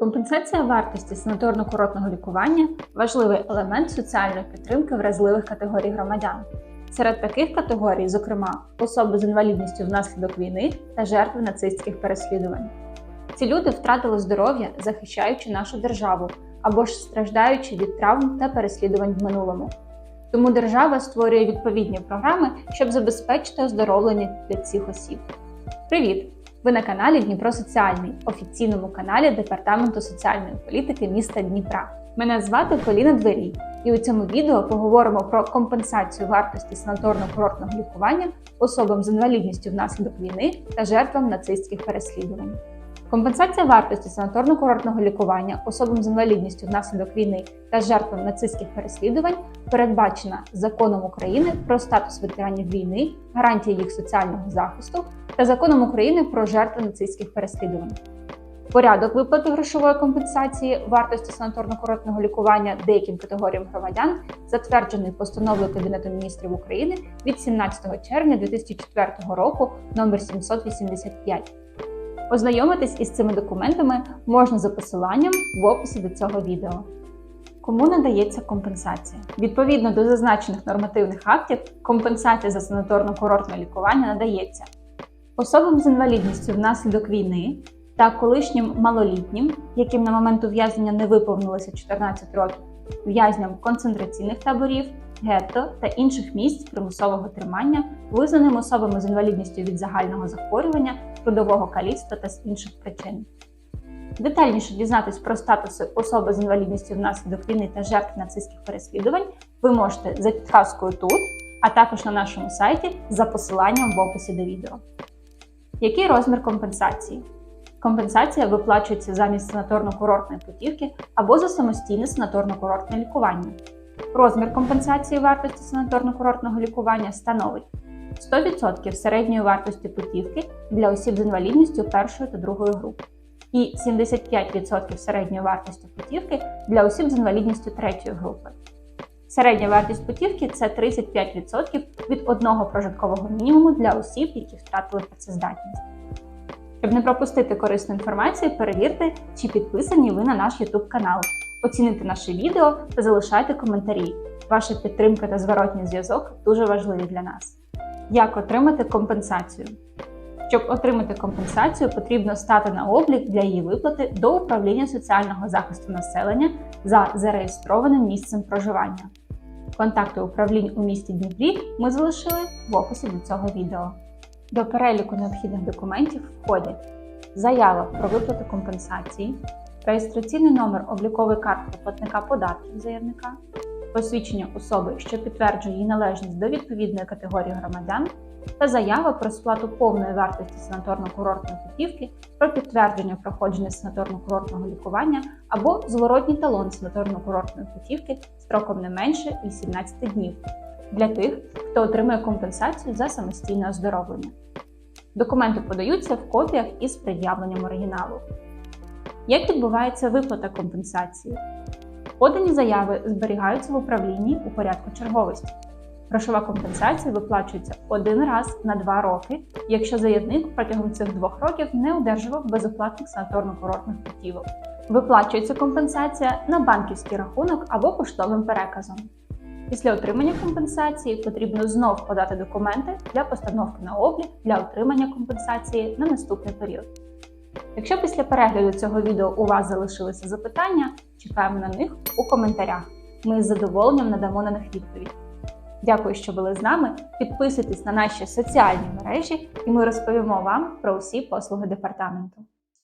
Компенсація вартості санаторно-курортного лікування важливий елемент соціальної підтримки вразливих категорій громадян. Серед таких категорій, зокрема, особи з інвалідністю внаслідок війни та жертви нацистських переслідувань. Ці люди втратили здоров'я, захищаючи нашу державу або ж страждаючи від травм та переслідувань в минулому. Тому держава створює відповідні програми, щоб забезпечити оздоровлення для цих осіб. Привіт! Ви на каналі Дніпро Соціальний, офіційному каналі Департаменту соціальної політики міста Дніпра. Мене звати Поліна Дверій, і у цьому відео поговоримо про компенсацію вартості санаторно-курортного лікування особам з інвалідністю внаслідок війни та жертвам нацистських переслідувань. Компенсація вартості санаторно-курортного лікування особам з інвалідністю внаслідок війни та жертвам нацистських переслідувань передбачена законом України про статус ветеранів війни, гарантії їх соціального захисту та законом України про жертви нацистських переслідувань. Порядок виплати грошової компенсації вартості санаторно-курортного лікування деяким категоріям громадян затверджений постановою Кабінету міністрів України від 17 червня 2004 року номер 785. Ознайомитись із цими документами можна за посиланням в описі до цього відео. Кому надається компенсація? Відповідно до зазначених нормативних актів, компенсація за санаторно-курортне лікування надається особам з інвалідністю внаслідок війни та колишнім малолітнім, яким на момент ув'язнення не виповнилося 14 років, в'язням концентраційних таборів, гетто та інших місць примусового тримання, визнаним особами з інвалідністю від загального захворювання, трудового каліцтва та з інших причин. Детальніше дізнатись про статуси особи з інвалідністю внаслідок війни та жертв нацистських переслідувань ви можете за підказкою тут, а також на нашому сайті за посиланням в описі до відео. Який розмір компенсації? Компенсація виплачується замість санаторно-курортної путівки або за самостійне санаторно-курортне лікування. Розмір компенсації вартості санаторно-курортного лікування становить 100% середньої вартості путівки для осіб з інвалідністю першої та другої групи і 75% середньої вартості путівки для осіб з інвалідністю третьої групи. Середня вартість путівки це 35% від одного прожиткового мінімуму для осіб, які втратили працездатність. Щоб не пропустити корисну інформацію, перевірте, чи підписані ви на наш YouTube канал. Оцінити наше відео та залишайте коментарі. Ваша підтримка та зворотній зв'язок дуже важливі для нас. Як отримати компенсацію? Щоб отримати компенсацію, потрібно стати на облік для її виплати до управління соціального захисту населення за зареєстрованим місцем проживання. Контакти управлінь у місті Дніпрі ми залишили в описі до цього відео. До переліку необхідних документів входять заява про виплату компенсації, реєстраційний номер облікової картки платника податків заявника, посвідчення особи, що підтверджує її належність до відповідної категорії громадян, та заява про сплату повної вартості санаторно-курортної путівки, про підтвердження проходження санаторно-курортного лікування або зворотній талон санаторно-курортної путівки строком не менше 18 днів для тих, хто отримує компенсацію за самостійне оздоровлення. Документи подаються в копіях із пред'явленням оригіналу. Як відбувається виплата компенсації? Подані заяви зберігаються в управлінні у порядку черговості. Грошова компенсація виплачується один раз на два роки, якщо заявник протягом цих двох років не одержував безоплатних санаторно-курортних путівок. Виплачується компенсація на банківський рахунок або поштовим переказом. Після отримання компенсації потрібно знов подати документи для постановки на облік для отримання компенсації на наступний період. Якщо після перегляду цього відео у вас залишилися запитання, чекаємо на них у коментарях. Ми з задоволенням надамо на них відповідь. Дякую, що були з нами. Підписуйтесь на наші соціальні мережі, і ми розповімо вам про усі послуги департаменту.